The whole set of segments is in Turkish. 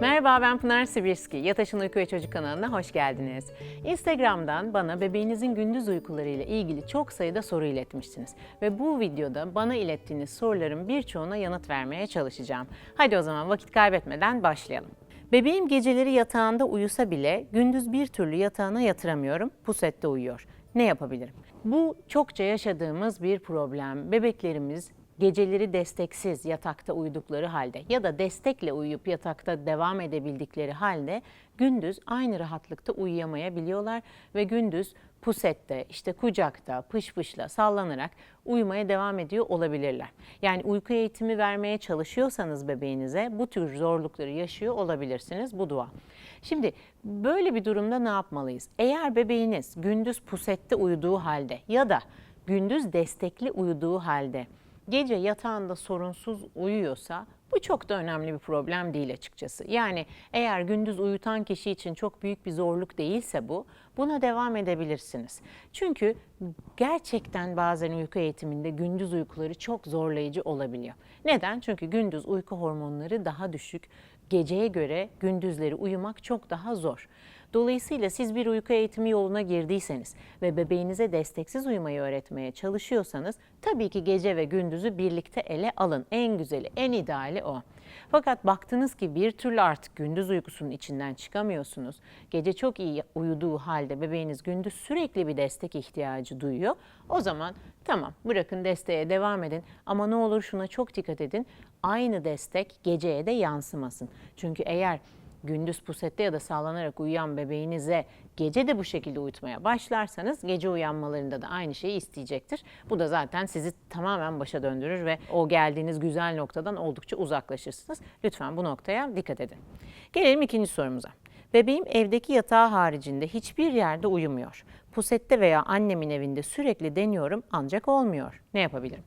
Merhaba ben Pınar Sibirski. Yataşın Uyku ve Çocuk kanalına hoş geldiniz. Instagram'dan bana bebeğinizin gündüz uykuları ile ilgili çok sayıda soru iletmişsiniz. Ve bu videoda bana ilettiğiniz soruların birçoğuna yanıt vermeye çalışacağım. Hadi o zaman vakit kaybetmeden başlayalım. Bebeğim geceleri yatağında uyusa bile gündüz bir türlü yatağına yatıramıyorum. Pusette uyuyor. Ne yapabilirim? Bu çokça yaşadığımız bir problem. Bebeklerimiz geceleri desteksiz yatakta uyudukları halde ya da destekle uyuyup yatakta devam edebildikleri halde gündüz aynı rahatlıkta uyuyamayabiliyorlar ve gündüz pusette, işte kucakta, pış pışla sallanarak uyumaya devam ediyor olabilirler. Yani uyku eğitimi vermeye çalışıyorsanız bebeğinize bu tür zorlukları yaşıyor olabilirsiniz bu dua. Şimdi böyle bir durumda ne yapmalıyız? Eğer bebeğiniz gündüz pusette uyuduğu halde ya da gündüz destekli uyuduğu halde gece yatağında sorunsuz uyuyorsa bu çok da önemli bir problem değil açıkçası. Yani eğer gündüz uyutan kişi için çok büyük bir zorluk değilse bu, buna devam edebilirsiniz. Çünkü gerçekten bazen uyku eğitiminde gündüz uykuları çok zorlayıcı olabiliyor. Neden? Çünkü gündüz uyku hormonları daha düşük. Geceye göre gündüzleri uyumak çok daha zor. Dolayısıyla siz bir uyku eğitimi yoluna girdiyseniz ve bebeğinize desteksiz uyumayı öğretmeye çalışıyorsanız tabii ki gece ve gündüzü birlikte ele alın. En güzeli, en ideali o. Fakat baktınız ki bir türlü artık gündüz uykusunun içinden çıkamıyorsunuz. Gece çok iyi uyuduğu halde bebeğiniz gündüz sürekli bir destek ihtiyacı duyuyor. O zaman tamam bırakın desteğe devam edin ama ne olur şuna çok dikkat edin. Aynı destek geceye de yansımasın. Çünkü eğer gündüz pusette ya da sağlanarak uyuyan bebeğinize gece de bu şekilde uyutmaya başlarsanız gece uyanmalarında da aynı şeyi isteyecektir. Bu da zaten sizi tamamen başa döndürür ve o geldiğiniz güzel noktadan oldukça uzaklaşırsınız. Lütfen bu noktaya dikkat edin. Gelelim ikinci sorumuza. Bebeğim evdeki yatağı haricinde hiçbir yerde uyumuyor. Pusette veya annemin evinde sürekli deniyorum ancak olmuyor. Ne yapabilirim?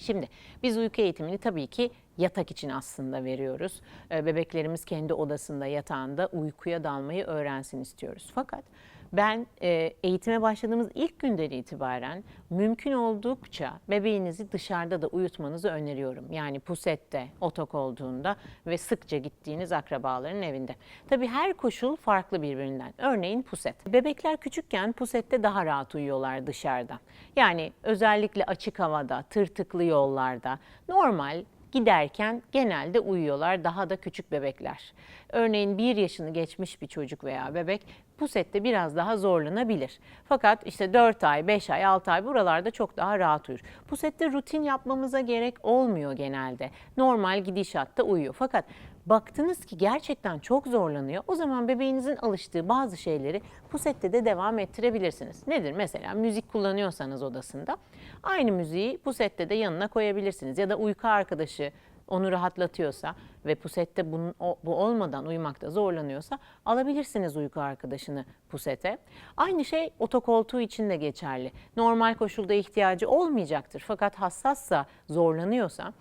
Şimdi biz uyku eğitimini tabii ki yatak için aslında veriyoruz. Ee, Bebeklerimiz kendi odasında, yatağında uykuya dalmayı öğrensin istiyoruz. Fakat ben e, eğitime başladığımız ilk günden itibaren mümkün oldukça bebeğinizi dışarıda da uyutmanızı öneriyorum. Yani pusette, otok olduğunda ve sıkça gittiğiniz akrabaların evinde. Tabii her koşul farklı birbirinden. Örneğin puset. Bebekler küçükken pusette daha rahat uyuyorlar dışarıda. Yani özellikle açık havada, tırtıklı yollarda, normal giderken genelde uyuyorlar daha da küçük bebekler. Örneğin bir yaşını geçmiş bir çocuk veya bebek pusette biraz daha zorlanabilir. Fakat işte 4 ay, 5 ay, 6 ay buralarda çok daha rahat uyur. Pusette rutin yapmamıza gerek olmuyor genelde. Normal gidişatta uyuyor. Fakat baktınız ki gerçekten çok zorlanıyor. O zaman bebeğinizin alıştığı bazı şeyleri pusette de devam ettirebilirsiniz. Nedir? Mesela müzik kullanıyorsanız odasında aynı müziği pusette de yanına koyabilirsiniz. Ya da uyku arkadaşı onu rahatlatıyorsa ve pusette bunun, bu olmadan uyumakta zorlanıyorsa alabilirsiniz uyku arkadaşını pusete. Aynı şey otokoltuğu için de geçerli. Normal koşulda ihtiyacı olmayacaktır fakat hassassa zorlanıyorsa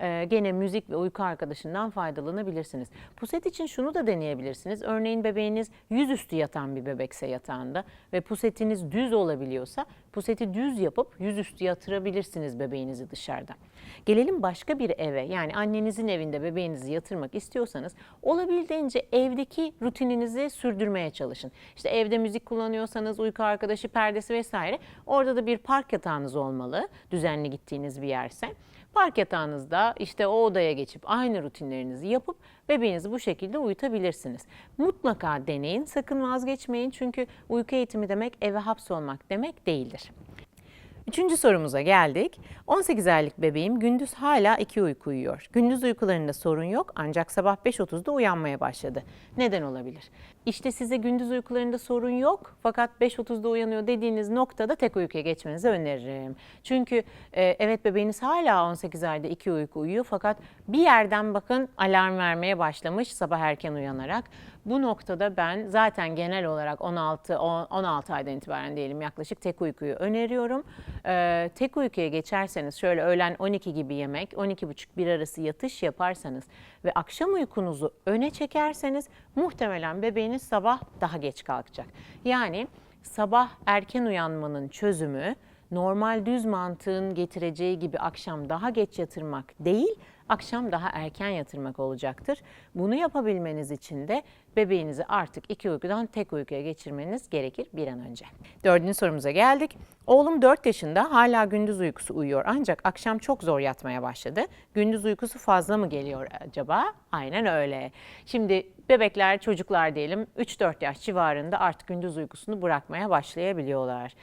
e, gene müzik ve uyku arkadaşından faydalanabilirsiniz. Puset için şunu da deneyebilirsiniz. Örneğin bebeğiniz yüzüstü yatan bir bebekse yatağında ve pusetiniz düz olabiliyorsa puseti düz yapıp yüzüstü yatırabilirsiniz bebeğinizi dışarıda. Gelelim başka bir eve yani annenizin evinde bebeğinizi yatırmak istiyorsanız olabildiğince evdeki rutininizi sürdürmeye çalışın. İşte evde müzik kullanıyorsanız uyku arkadaşı perdesi vesaire orada da bir park yatağınız olmalı düzenli gittiğiniz bir yerse. Park yatağınızda işte o odaya geçip aynı rutinlerinizi yapıp bebeğinizi bu şekilde uyutabilirsiniz. Mutlaka deneyin, sakın vazgeçmeyin çünkü uyku eğitimi demek eve hapsolmak demek değildir. Üçüncü sorumuza geldik. 18 aylık bebeğim gündüz hala iki uyku uyuyor. Gündüz uykularında sorun yok ancak sabah 5.30'da uyanmaya başladı. Neden olabilir? İşte size gündüz uykularında sorun yok fakat 5.30'da uyanıyor dediğiniz noktada tek uykuya geçmenizi öneririm. Çünkü e, evet bebeğiniz hala 18 ayda iki uyku uyuyor fakat bir yerden bakın alarm vermeye başlamış sabah erken uyanarak. Bu noktada ben zaten genel olarak 16 on- 16 aydan itibaren diyelim yaklaşık tek uykuyu öneriyorum. Ee, tek uykuya geçerseniz şöyle öğlen 12 gibi yemek, 12.30-1 arası yatış yaparsanız ve akşam uykunuzu öne çekerseniz muhtemelen bebeğiniz sabah daha geç kalkacak. Yani sabah erken uyanmanın çözümü normal düz mantığın getireceği gibi akşam daha geç yatırmak değil, akşam daha erken yatırmak olacaktır. Bunu yapabilmeniz için de bebeğinizi artık iki uykudan tek uykuya geçirmeniz gerekir bir an önce. Dördüncü sorumuza geldik. Oğlum 4 yaşında hala gündüz uykusu uyuyor ancak akşam çok zor yatmaya başladı. Gündüz uykusu fazla mı geliyor acaba? Aynen öyle. Şimdi bebekler, çocuklar diyelim 3-4 yaş civarında artık gündüz uykusunu bırakmaya başlayabiliyorlar.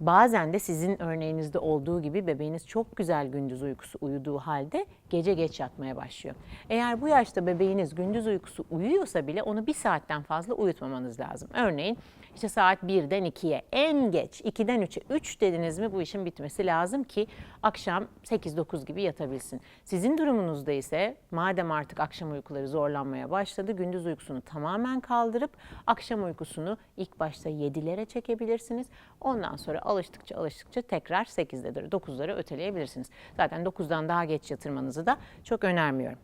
Bazen de sizin örneğinizde olduğu gibi bebeğiniz çok güzel gündüz uykusu uyuduğu halde gece geç yatmaya başlıyor. Eğer bu yaşta bebeğiniz gündüz uykusu uyuyorsa bile onu bir saatten fazla uyutmamanız lazım. Örneğin işte saat 1'den 2'ye en geç 2'den 3'e 3 dediniz mi bu işin bitmesi lazım ki akşam 8-9 gibi yatabilsin. Sizin durumunuzda ise madem artık akşam uykuları zorlanmaya başladı gündüz uykusunu tamamen kaldırıp akşam uykusunu ilk başta 7'lere çekebilirsiniz. Ondan sonra alıştıkça alıştıkça tekrar 8'lere 9'lara öteleyebilirsiniz. Zaten 9'dan daha geç yatırmanızı da çok önermiyorum.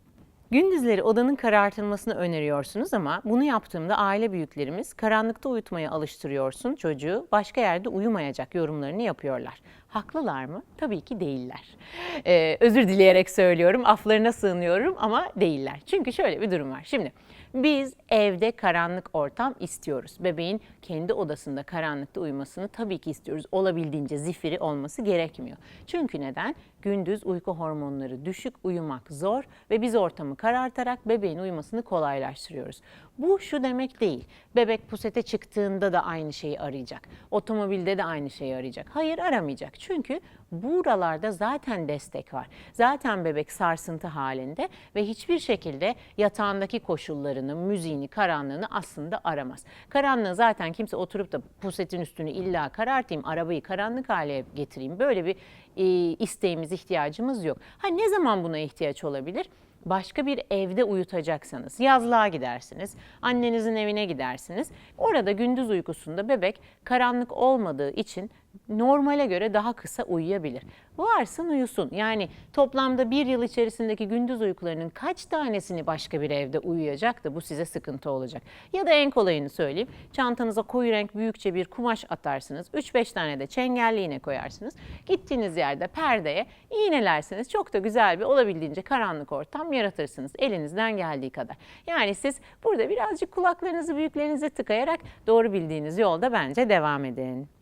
Gündüzleri odanın karartılmasını öneriyorsunuz ama bunu yaptığımda aile büyüklerimiz karanlıkta uyutmaya alıştırıyorsun çocuğu başka yerde uyumayacak yorumlarını yapıyorlar. Haklılar mı? Tabii ki değiller. Ee, özür dileyerek söylüyorum, aflarına sığınıyorum ama değiller. Çünkü şöyle bir durum var. Şimdi biz evde karanlık ortam istiyoruz. Bebeğin kendi odasında karanlıkta uyumasını tabii ki istiyoruz. Olabildiğince zifiri olması gerekmiyor. Çünkü neden? Gündüz uyku hormonları düşük, uyumak zor ve biz ortamı karartarak bebeğin uyumasını kolaylaştırıyoruz. Bu şu demek değil. Bebek pusete çıktığında da aynı şeyi arayacak. Otomobilde de aynı şeyi arayacak. Hayır aramayacak. Çünkü buralarda zaten destek var. Zaten bebek sarsıntı halinde ve hiçbir şekilde yatağındaki koşullarını, müziğini, karanlığını aslında aramaz. Karanlığı zaten kimse oturup da pusetin üstünü illa karartayım, arabayı karanlık hale getireyim. Böyle bir e, isteğimiz, ihtiyacımız yok. Ha ne zaman buna ihtiyaç olabilir? başka bir evde uyutacaksanız yazlığa gidersiniz, annenizin evine gidersiniz. Orada gündüz uykusunda bebek karanlık olmadığı için normale göre daha kısa uyuyabilir. Varsın uyusun. Yani toplamda bir yıl içerisindeki gündüz uykularının kaç tanesini başka bir evde uyuyacak da bu size sıkıntı olacak. Ya da en kolayını söyleyeyim. Çantanıza koyu renk büyükçe bir kumaş atarsınız. 3-5 tane de çengelli iğne koyarsınız. Gittiğiniz yerde perdeye iğnelersiniz. Çok da güzel bir olabildiğince karanlık ortam yaratırsınız. Elinizden geldiği kadar. Yani siz burada birazcık kulaklarınızı büyüklerinize tıkayarak doğru bildiğiniz yolda bence devam edin.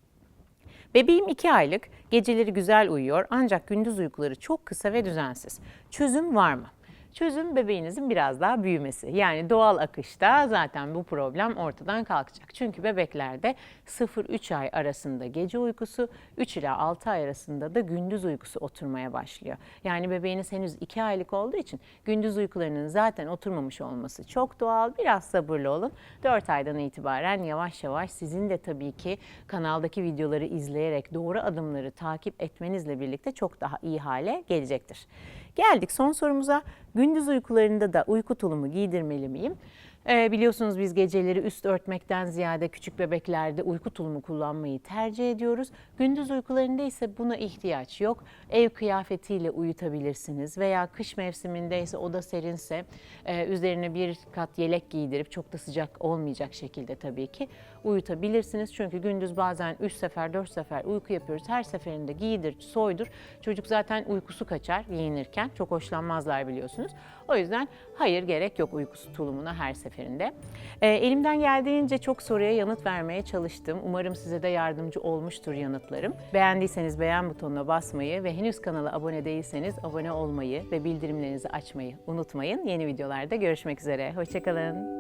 Bebeğim 2 aylık, geceleri güzel uyuyor ancak gündüz uykuları çok kısa ve düzensiz. Çözüm var mı? Çözüm bebeğinizin biraz daha büyümesi. Yani doğal akışta zaten bu problem ortadan kalkacak. Çünkü bebeklerde 0-3 ay arasında gece uykusu, 3 ila 6 ay arasında da gündüz uykusu oturmaya başlıyor. Yani bebeğiniz henüz 2 aylık olduğu için gündüz uykularının zaten oturmamış olması çok doğal. Biraz sabırlı olun. 4 aydan itibaren yavaş yavaş sizin de tabii ki kanaldaki videoları izleyerek doğru adımları takip etmenizle birlikte çok daha iyi hale gelecektir. Geldik son sorumuza. Gündüz uykularında da uyku tulumu giydirmeli miyim? Ee, biliyorsunuz biz geceleri üst örtmekten ziyade küçük bebeklerde uyku tulumu kullanmayı tercih ediyoruz. Gündüz uykularında ise buna ihtiyaç yok. Ev kıyafetiyle uyutabilirsiniz veya kış mevsiminde ise oda serinse e, üzerine bir kat yelek giydirip çok da sıcak olmayacak şekilde tabii ki uyutabilirsiniz. Çünkü gündüz bazen 3 sefer 4 sefer uyku yapıyoruz. Her seferinde giydir, soydur. Çocuk zaten uykusu kaçar giyinirken. Çok hoşlanmazlar biliyorsunuz. O yüzden hayır gerek yok uykusu tulumuna her seferinde. E, elimden geldiğince çok soruya yanıt vermeye çalıştım. Umarım size de yardımcı olmuştur yanıtlarım. Beğendiyseniz beğen butonuna basmayı ve henüz kanala abone değilseniz abone olmayı ve bildirimlerinizi açmayı unutmayın. Yeni videolarda görüşmek üzere. Hoşçakalın.